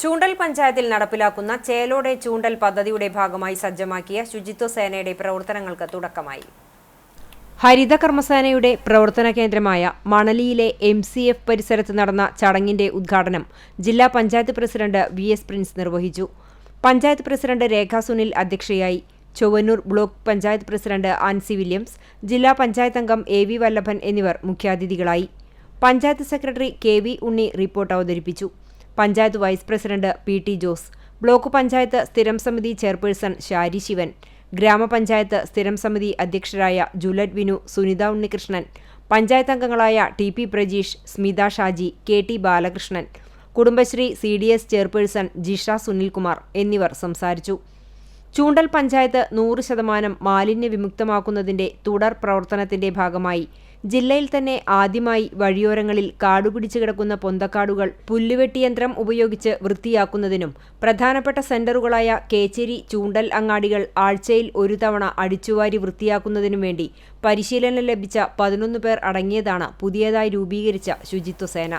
ചൂണ്ടൽ പഞ്ചായത്തിൽ നടപ്പിലാക്കുന്ന ചേലോടെ ചൂണ്ടൽ പദ്ധതിയുടെ ഭാഗമായി സജ്ജമാക്കിയ ശുചിത്വ സേനയുടെ പ്രവർത്തനങ്ങൾക്ക് തുടക്കമായി. ഹരിത കർമ്മസേനയുടെ പ്രവർത്തന കേന്ദ്രമായ മണലിയിലെ എം സി എഫ് പരിസരത്ത് നടന്ന ചടങ്ങിന്റെ ഉദ്ഘാടനം ജില്ലാ panchayat president V S Prince നിർവഹിച്ചു. പഞ്ചായത്ത് പ്രസിഡന്റ് രേഖ സുനിൽ അധ്യക്ഷയായി Chowwannur block panchayat president Ansi Williams ജില്ലാ പഞ്ചായത്ത് അംഗം എ വി വല്ലഭൻ എന്നിവർ മുഖ്യാതിഥികളായി. Panchayat secretary K V Unni report അവതരിപ്പിച്ചു. Panchayat vice president P T Jose block panchayat സ്ഥിരം സമിതി ചെയർപേഴ്സൺ ഷാരി ശിവൻ ഗ്രാമപഞ്ചായത്ത് സ്ഥിരം സമിതി അധ്യക്ഷരായ ജുലറ്റ് വിനു സുനിത ഉണ്ണികൃഷ്ണൻ പഞ്ചായത്ത് അംഗങ്ങളായ T P Prajeesh Smitha Shaji K T Balakrishnan Kudumbashree C D S chairperson Jisha Sunilkumar എന്നിവർ സംസാരിച്ചു. ചൂണ്ടൽ പഞ്ചായത്ത് നൂറ് ശതമാനം മാലിന്യ വിമുക്തമാക്കുന്നതിന്റെ തുടർ പ്രവർത്തനത്തിന്റെ ഭാഗമായി ജില്ലയിൽ തന്നെ ആദ്യമായി വഴിയോരങ്ങളിൽ കാടുപിടിച്ചു കിടക്കുന്ന പൊന്തക്കാടുകൾ പുല്ലുവെട്ടിയന്ത്രം ഉപയോഗിച്ച് വൃത്തിയാക്കുന്നതിനും പ്രധാനപ്പെട്ട സെന്ററുകളായ കേച്ചേരി ചൂണ്ടൽ അങ്ങാടികൾ ആഴ്ചയിൽ ഒരു തവണ അടിച്ചുവാരി വൃത്തിയാക്കുന്നതിനും വേണ്ടി പരിശീലനം ലഭിച്ച പതിനൊന്ന് പേർ അടങ്ങിയതാണ് പുതിയതായി രൂപീകരിച്ച ശുചിത്വ സേന.